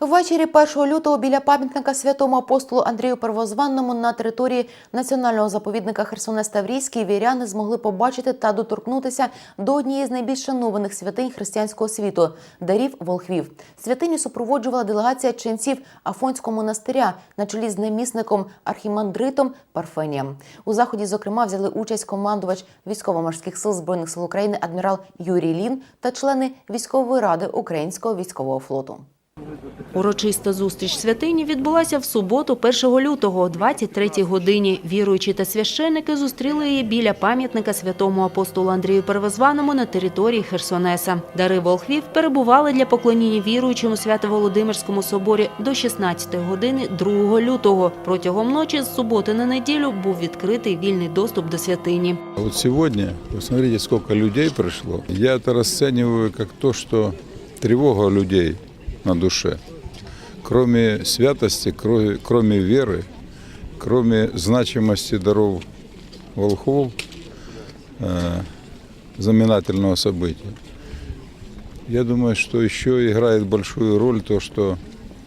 Ввечері 1 лютого біля пам'ятника святому апостолу Андрію Первозванному на території національного заповідника Херсонес Таврійський віряни змогли побачити та доторкнутися до однієї з найбільш шанованих святинь християнського світу дарів волхвів. Святиню супроводжувала делегація ченців Афонського монастиря на чолі з намісником архімандритом Парфенієм. У заході, зокрема, взяли участь командувач військово-морських сил збройних сил України адмірал Юрій Лін та члени військової ради Українського військового флоту. Урочиста зустріч святині відбулася в суботу, 1 лютого, о 23 годині. Віруючі та священники зустріли її біля пам'ятника святому апостолу Андрію Первозваному на території Херсонеса. Дари волхвів перебували для поклоніння віруючому Свято-Володимирському соборі до 16 години 2 лютого. Протягом ночі з суботи на неділю був відкритий вільний доступ до святині. А Вот сегодня, посмотрите, сколько людей пришло. Я расцениваю как то, что тревога у людей на душе. Кроме святости, кро- кроме веры, кроме значимости даров волхвов, э, знаменательного события, я думаю, что еще играет большую роль то, что,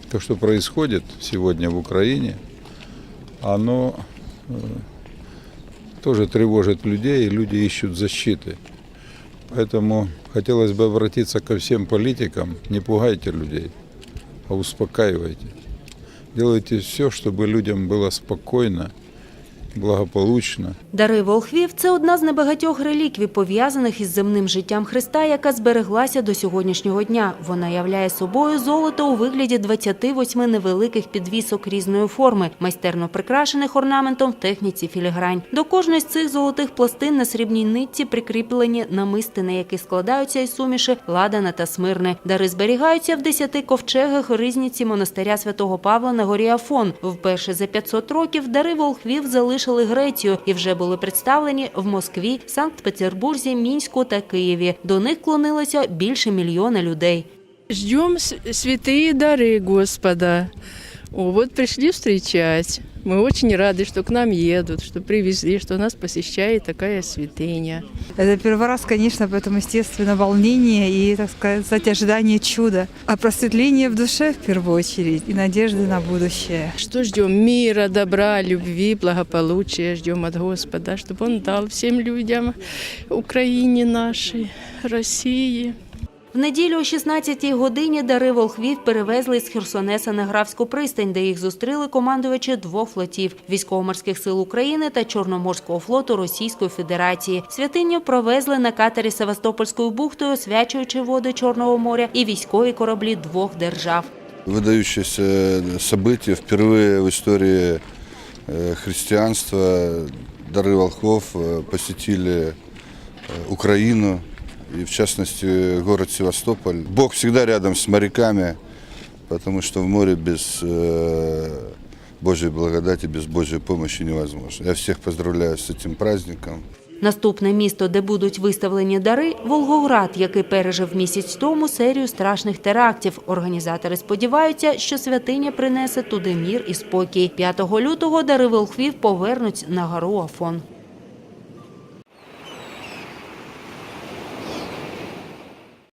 то, что происходит сегодня в Украине, оно тоже тревожит людей, и люди ищут защиты. Поэтому хотелось бы обратиться ко всем политикам, не пугайте людей, а успокаивайте. Делайте все, чтобы людям было спокойно, благополучно. Дари волхвів це одна з небагатьох реліквій, пов'язаних із земним життям Христа, яка збереглася до сьогоднішнього дня. Вона являє собою золото у вигляді 28 невеликих підвісок різної форми, майстерно прикрашених орнаментом в техніці філігрань. До кожної з цих золотих пластин на срібній нитці прикріплені намистини, які складаються із суміші ладана та смирни. Дари зберігаються в 10 ковчегах ризниці монастиря святого Павла на горі Афон. Вперше за 500 років дари волхвів залишили Грецію і вже були представлені в Москві, Санкт-Петербурзі, Мінську та Києві. До них клонилося більше мільйона людей. Ждем святые дары Господа. О, вот пришли встречать. Мы очень рады, что к нам едут, что привезли, что нас посещает такая святыня. Это первый раз, конечно, поэтому, естественно, волнение и, так сказать, ожидание чуда. А просветление в душе в первую очередь и надежды на будущее. Что ждем? Мира, добра, любви, благополучия ждем от Господа, чтобы Он дал всем людям, Украине нашей, России. В неділю о 16-й годині дари волхвів перевезли з Херсонеса на Графську пристань, де їх зустріли командувачі двох флотів – військово-морських сил України та Чорноморського флоту Російської Федерації. Святиню провезли на катері Севастопольською бухтою, освячуючи води Чорного моря і військові кораблі двох держав. выдающееся событие. Впервые в истории э, христианства дары волхвов э, посетили э, Украину и, в частности, город Севастополь. Бог всегда рядом с моряками, потому что в море без э, Божьей благодати, без Божьей помощи невозможно. Я всех поздравляю с этим праздником. Наступне місто, де будуть виставлені дари – Волгоград, який пережив місяць тому серію страшних терактів. Організатори сподіваються, що святиня принесе туди мір і спокій. 5 лютого дари волхвів повернуть на гору Афон.